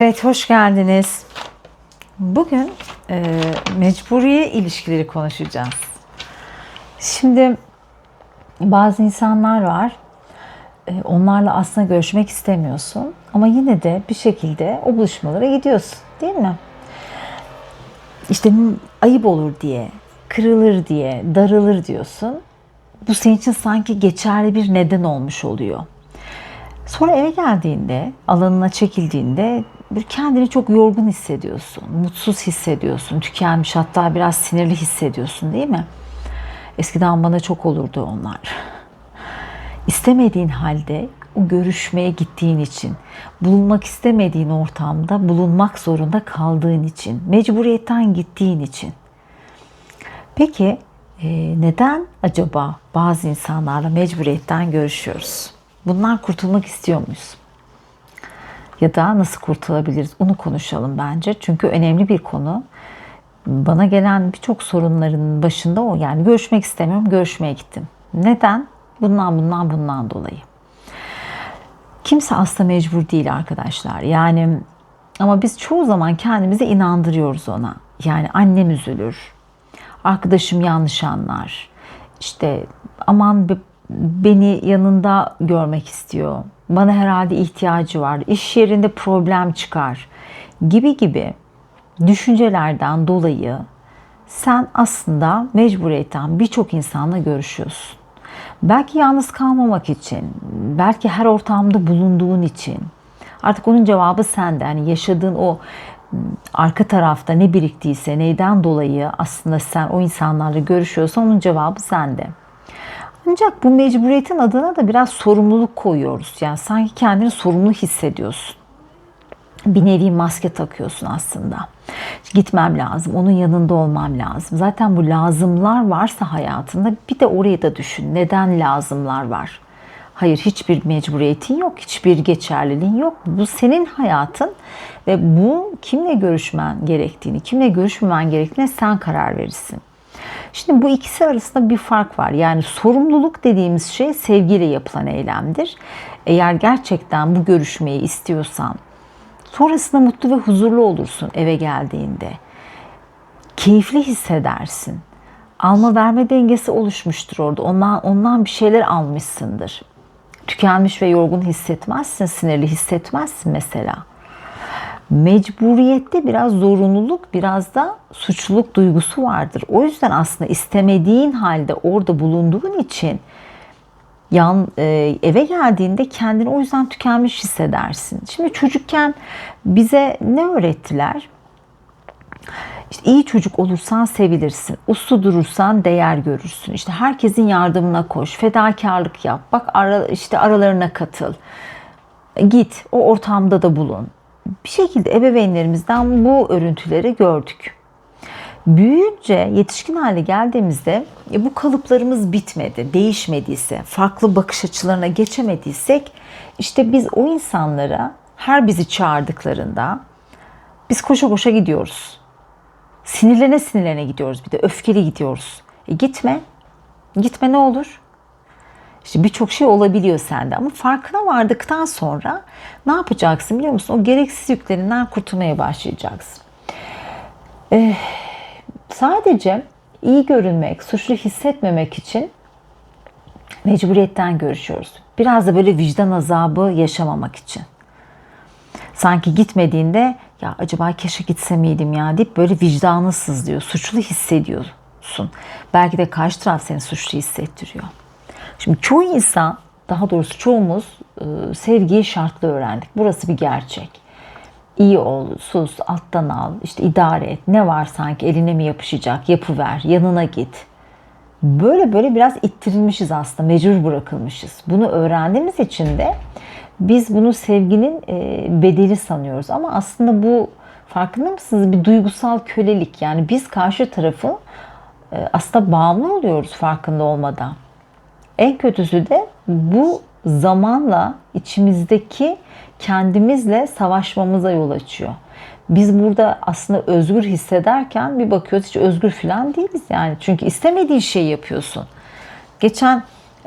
Evet, hoş geldiniz. Bugün e, mecburiye ilişkileri konuşacağız. Şimdi bazı insanlar var, e, onlarla aslında görüşmek istemiyorsun ama yine de bir şekilde o buluşmalara gidiyorsun, değil mi? İşte ayıp olur diye, kırılır diye, darılır diyorsun. Bu senin için sanki geçerli bir neden olmuş oluyor. Sonra eve geldiğinde, alanına çekildiğinde bir kendini çok yorgun hissediyorsun, mutsuz hissediyorsun, tükenmiş hatta biraz sinirli hissediyorsun değil mi? Eskiden bana çok olurdu onlar. İstemediğin halde o görüşmeye gittiğin için, bulunmak istemediğin ortamda bulunmak zorunda kaldığın için, mecburiyetten gittiğin için. Peki e, neden acaba bazı insanlarla mecburiyetten görüşüyoruz? Bunlar kurtulmak istiyor muyuz? Ya da nasıl kurtulabiliriz? Onu konuşalım bence. Çünkü önemli bir konu. Bana gelen birçok sorunların başında o. Yani görüşmek istemiyorum, görüşmeye gittim. Neden? Bundan, bundan, bundan dolayı. Kimse aslında mecbur değil arkadaşlar. Yani ama biz çoğu zaman kendimizi inandırıyoruz ona. Yani annem üzülür, arkadaşım yanlış anlar. İşte aman beni yanında görmek istiyor. Bana herhalde ihtiyacı var. İş yerinde problem çıkar gibi gibi düşüncelerden dolayı sen aslında mecburiyetten birçok insanla görüşüyorsun. Belki yalnız kalmamak için, belki her ortamda bulunduğun için. Artık onun cevabı sende. Yani yaşadığın o arka tarafta ne biriktiyse, neyden dolayı aslında sen o insanlarla görüşüyorsan onun cevabı sende. Ancak bu mecburiyetin adına da biraz sorumluluk koyuyoruz. Yani sanki kendini sorumlu hissediyorsun. Bir nevi maske takıyorsun aslında. Gitmem lazım, onun yanında olmam lazım. Zaten bu lazımlar varsa hayatında bir de orayı da düşün. Neden lazımlar var? Hayır hiçbir mecburiyetin yok, hiçbir geçerliliğin yok. Bu senin hayatın ve bu kimle görüşmen gerektiğini, kimle görüşmemen gerektiğine sen karar verirsin. Şimdi bu ikisi arasında bir fark var. Yani sorumluluk dediğimiz şey sevgiyle yapılan eylemdir. Eğer gerçekten bu görüşmeyi istiyorsan sonrasında mutlu ve huzurlu olursun eve geldiğinde. Keyifli hissedersin. Alma verme dengesi oluşmuştur orada. Ondan, ondan bir şeyler almışsındır. Tükenmiş ve yorgun hissetmezsin, sinirli hissetmezsin mesela mecburiyette biraz zorunluluk, biraz da suçluluk duygusu vardır. O yüzden aslında istemediğin halde orada bulunduğun için yan e, eve geldiğinde kendini o yüzden tükenmiş hissedersin. Şimdi çocukken bize ne öğrettiler? İşte iyi çocuk olursan sevilirsin. Uslu durursan değer görürsün. İşte herkesin yardımına koş. Fedakarlık yap. Bak ara, işte aralarına katıl. Git o ortamda da bulun bir şekilde ebeveynlerimizden bu örüntüleri gördük. Büyüyünce yetişkin hale geldiğimizde e, bu kalıplarımız bitmedi, değişmediyse, farklı bakış açılarına geçemediysek işte biz o insanlara her bizi çağırdıklarında biz koşa koşa gidiyoruz. Sinirlene sinirlene gidiyoruz bir de öfkeli gidiyoruz. E gitme. Gitme ne olur? İşte birçok şey olabiliyor sende ama farkına vardıktan sonra ne yapacaksın biliyor musun? O gereksiz yüklerinden kurtulmaya başlayacaksın. Ee, sadece iyi görünmek, suçlu hissetmemek için mecburiyetten görüşüyoruz. Biraz da böyle vicdan azabı yaşamamak için. Sanki gitmediğinde ya acaba keşke gitse miydim ya deyip böyle vicdanı sızlıyor, suçlu hissediyorsun. Belki de karşı taraf seni suçlu hissettiriyor. Şimdi çoğu insan, daha doğrusu çoğumuz e, sevgiyi şartlı öğrendik. Burası bir gerçek. İyi ol, sus, alttan al, işte idare et. Ne var sanki eline mi yapışacak, yapıver, yanına git. Böyle böyle biraz ittirilmişiz aslında, mecbur bırakılmışız. Bunu öğrendiğimiz için de biz bunu sevginin e, bedeli sanıyoruz. Ama aslında bu farkında mısınız? Bir duygusal kölelik. Yani biz karşı tarafı e, aslında bağımlı oluyoruz farkında olmadan. En kötüsü de bu zamanla içimizdeki kendimizle savaşmamıza yol açıyor. Biz burada aslında özgür hissederken bir bakıyoruz hiç özgür falan değiliz yani. Çünkü istemediğin şeyi yapıyorsun. Geçen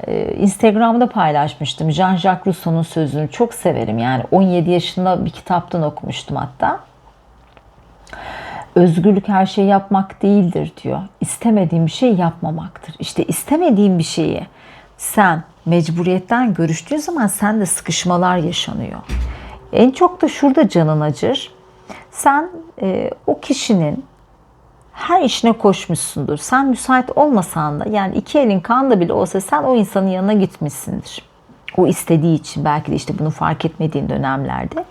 e, Instagram'da paylaşmıştım. Jean-Jacques Rousseau'nun sözünü çok severim. Yani 17 yaşında bir kitaptan okumuştum hatta. Özgürlük her şeyi yapmak değildir diyor. İstemediğim bir şey yapmamaktır. İşte istemediğim bir şeyi sen mecburiyetten görüştüğün zaman sende sıkışmalar yaşanıyor. En çok da şurada canın acır. Sen e, o kişinin her işine koşmuşsundur. Sen müsait olmasan da yani iki elin kanda bile olsa sen o insanın yanına gitmişsindir. O istediği için belki de işte bunu fark etmediğin dönemlerde.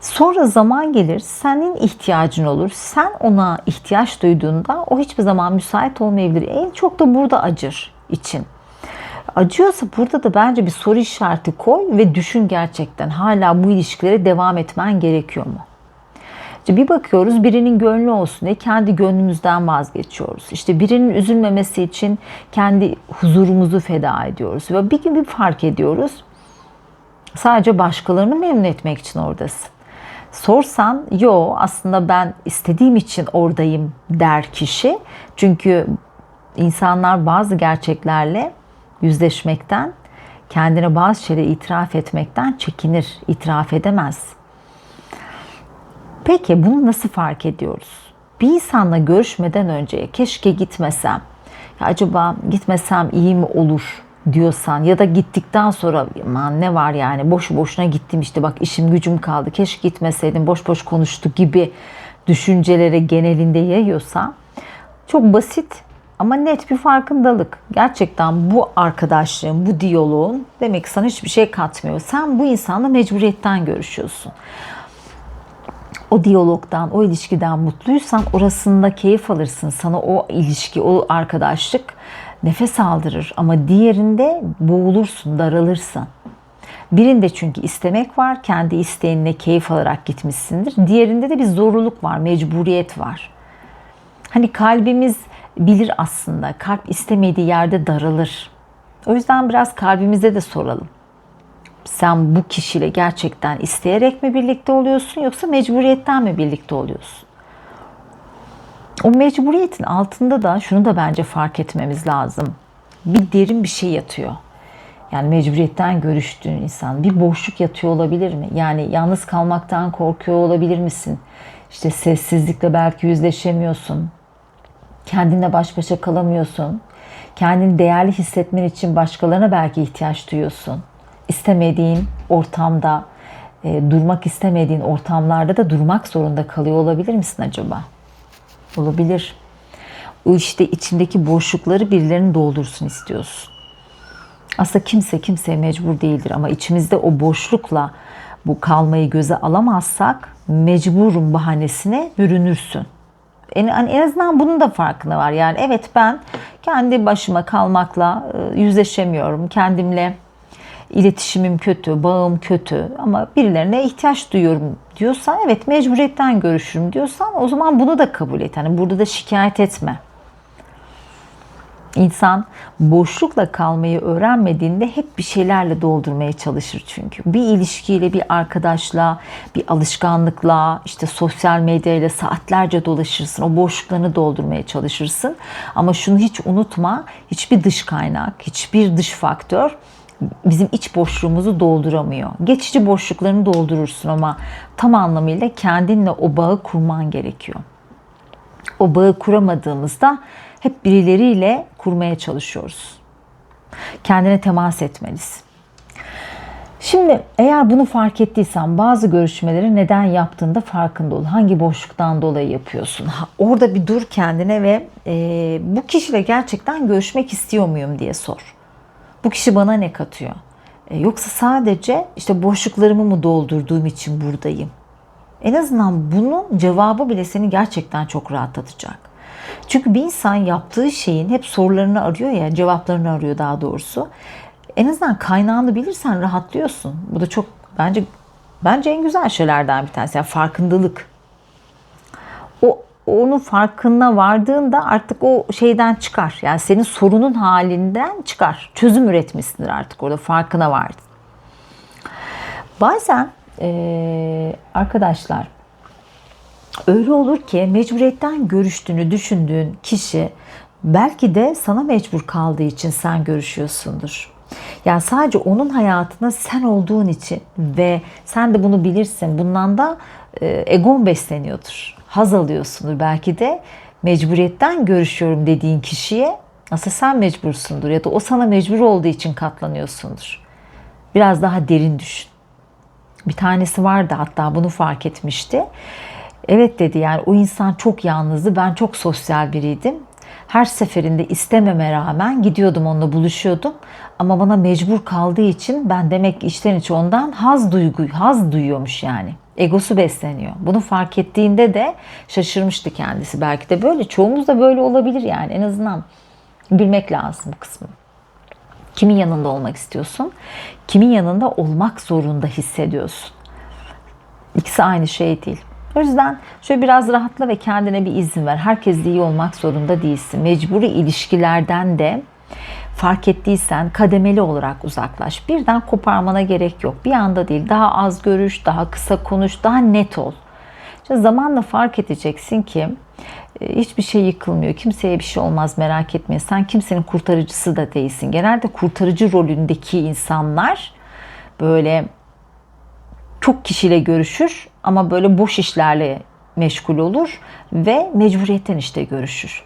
Sonra zaman gelir, senin ihtiyacın olur. Sen ona ihtiyaç duyduğunda o hiçbir zaman müsait olmayabilir. En çok da burada acır için. Acıyorsa burada da bence bir soru işareti koy ve düşün gerçekten hala bu ilişkilere devam etmen gerekiyor mu? İşte bir bakıyoruz birinin gönlü olsun diye kendi gönlümüzden vazgeçiyoruz. İşte birinin üzülmemesi için kendi huzurumuzu feda ediyoruz. Ve bir gün bir fark ediyoruz. Sadece başkalarını memnun etmek için oradasın. Sorsan yo aslında ben istediğim için oradayım der kişi. Çünkü insanlar bazı gerçeklerle yüzleşmekten, kendine bazı şeyleri itiraf etmekten çekinir, itiraf edemez. Peki bunu nasıl fark ediyoruz? Bir insanla görüşmeden önce keşke gitmesem, ya acaba gitmesem iyi mi olur diyorsan ya da gittikten sonra aman ne var yani boş boşuna gittim işte bak işim gücüm kaldı keşke gitmeseydim boş boş konuştu gibi düşüncelere genelinde yayıyorsa çok basit ama net bir farkındalık. Gerçekten bu arkadaşlığın, bu diyaloğun demek ki sana hiçbir şey katmıyor. Sen bu insanla mecburiyetten görüşüyorsun o diyalogdan, o ilişkiden mutluysan orasında keyif alırsın. Sana o ilişki, o arkadaşlık nefes aldırır ama diğerinde boğulursun, daralırsın. Birinde çünkü istemek var, kendi isteğinle keyif alarak gitmişsindir. Diğerinde de bir zorluluk var, mecburiyet var. Hani kalbimiz bilir aslında, kalp istemediği yerde daralır. O yüzden biraz kalbimize de soralım sen bu kişiyle gerçekten isteyerek mi birlikte oluyorsun yoksa mecburiyetten mi birlikte oluyorsun? O mecburiyetin altında da şunu da bence fark etmemiz lazım. Bir derin bir şey yatıyor. Yani mecburiyetten görüştüğün insan bir boşluk yatıyor olabilir mi? Yani yalnız kalmaktan korkuyor olabilir misin? İşte sessizlikle belki yüzleşemiyorsun. Kendinle baş başa kalamıyorsun. Kendini değerli hissetmen için başkalarına belki ihtiyaç duyuyorsun istemediğin ortamda, e, durmak istemediğin ortamlarda da durmak zorunda kalıyor olabilir misin acaba? Olabilir. O işte içindeki boşlukları birilerinin doldursun istiyorsun. Aslında kimse kimseye mecbur değildir ama içimizde o boşlukla bu kalmayı göze alamazsak mecburum bahanesine bürünürsün. En, en azından bunun da farkına var. Yani evet ben kendi başıma kalmakla e, yüzleşemiyorum. Kendimle iletişimim kötü, bağım kötü ama birilerine ihtiyaç duyuyorum diyorsan evet mecburiyetten görüşürüm diyorsan o zaman bunu da kabul et. Hani burada da şikayet etme. İnsan boşlukla kalmayı öğrenmediğinde hep bir şeylerle doldurmaya çalışır çünkü. Bir ilişkiyle, bir arkadaşla, bir alışkanlıkla, işte sosyal medyayla saatlerce dolaşırsın. O boşluklarını doldurmaya çalışırsın. Ama şunu hiç unutma, hiçbir dış kaynak, hiçbir dış faktör bizim iç boşluğumuzu dolduramıyor. Geçici boşluklarını doldurursun ama tam anlamıyla kendinle o bağı kurman gerekiyor. O bağı kuramadığımızda hep birileriyle kurmaya çalışıyoruz. Kendine temas etmelisin. Şimdi eğer bunu fark ettiysen bazı görüşmeleri neden yaptığında farkında ol. Hangi boşluktan dolayı yapıyorsun? Ha, orada bir dur kendine ve e, bu kişiyle gerçekten görüşmek istiyor muyum diye sor. Bu kişi bana ne katıyor? E, yoksa sadece işte boşluklarımı mı doldurduğum için buradayım? En azından bunun cevabı bile seni gerçekten çok rahatlatacak. Çünkü bir insan yaptığı şeyin hep sorularını arıyor ya, cevaplarını arıyor daha doğrusu. En azından kaynağını bilirsen rahatlıyorsun. Bu da çok bence bence en güzel şeylerden bir tanesi. Yani farkındalık. O onun farkına vardığında artık o şeyden çıkar. Yani senin sorunun halinden çıkar. Çözüm üretmişsindir artık orada farkına vardın. Bazen ee, arkadaşlar öyle olur ki mecburiyetten görüştüğünü düşündüğün kişi belki de sana mecbur kaldığı için sen görüşüyorsundur. Yani sadece onun hayatına sen olduğun için ve sen de bunu bilirsin. Bundan da e, egon besleniyordur. Haz alıyorsundur. Belki de mecburiyetten görüşüyorum dediğin kişiye aslında sen mecbursundur ya da o sana mecbur olduğu için katlanıyorsundur. Biraz daha derin düşün. Bir tanesi vardı hatta bunu fark etmişti. Evet dedi yani o insan çok yalnızdı. Ben çok sosyal biriydim. Her seferinde istememe rağmen gidiyordum onunla buluşuyordum. Ama bana mecbur kaldığı için ben demek ki içten içe ondan haz duygu, haz duyuyormuş yani. Egosu besleniyor. Bunu fark ettiğinde de şaşırmıştı kendisi. Belki de böyle. Çoğumuz da böyle olabilir yani. En azından bilmek lazım bu kısmı. Kimin yanında olmak istiyorsun? Kimin yanında olmak zorunda hissediyorsun? İkisi aynı şey değil. O yüzden şöyle biraz rahatla ve kendine bir izin ver. Herkesle iyi olmak zorunda değilsin. Mecburi ilişkilerden de fark ettiysen kademeli olarak uzaklaş. Birden koparmana gerek yok. Bir anda değil. Daha az görüş, daha kısa konuş, daha net ol. İşte zamanla fark edeceksin ki e, hiçbir şey yıkılmıyor. Kimseye bir şey olmaz merak etme. Sen kimsenin kurtarıcısı da değilsin. Genelde kurtarıcı rolündeki insanlar böyle çok kişiyle görüşür ama böyle boş işlerle meşgul olur ve mecburiyetten işte görüşür.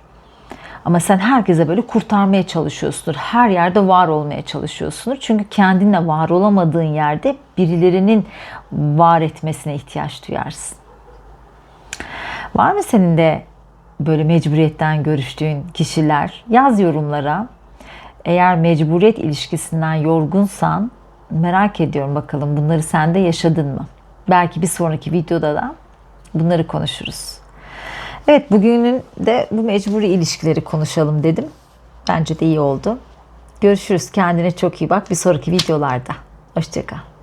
Ama sen herkese böyle kurtarmaya çalışıyorsundur. Her yerde var olmaya çalışıyorsundur. Çünkü kendinle var olamadığın yerde birilerinin var etmesine ihtiyaç duyarsın. Var mı senin de böyle mecburiyetten görüştüğün kişiler? Yaz yorumlara. Eğer mecburiyet ilişkisinden yorgunsan merak ediyorum bakalım bunları sen de yaşadın mı? Belki bir sonraki videoda da bunları konuşuruz. Evet bugünün de bu mecburi ilişkileri konuşalım dedim. Bence de iyi oldu. Görüşürüz. Kendine çok iyi bak. Bir sonraki videolarda. Hoşçakal.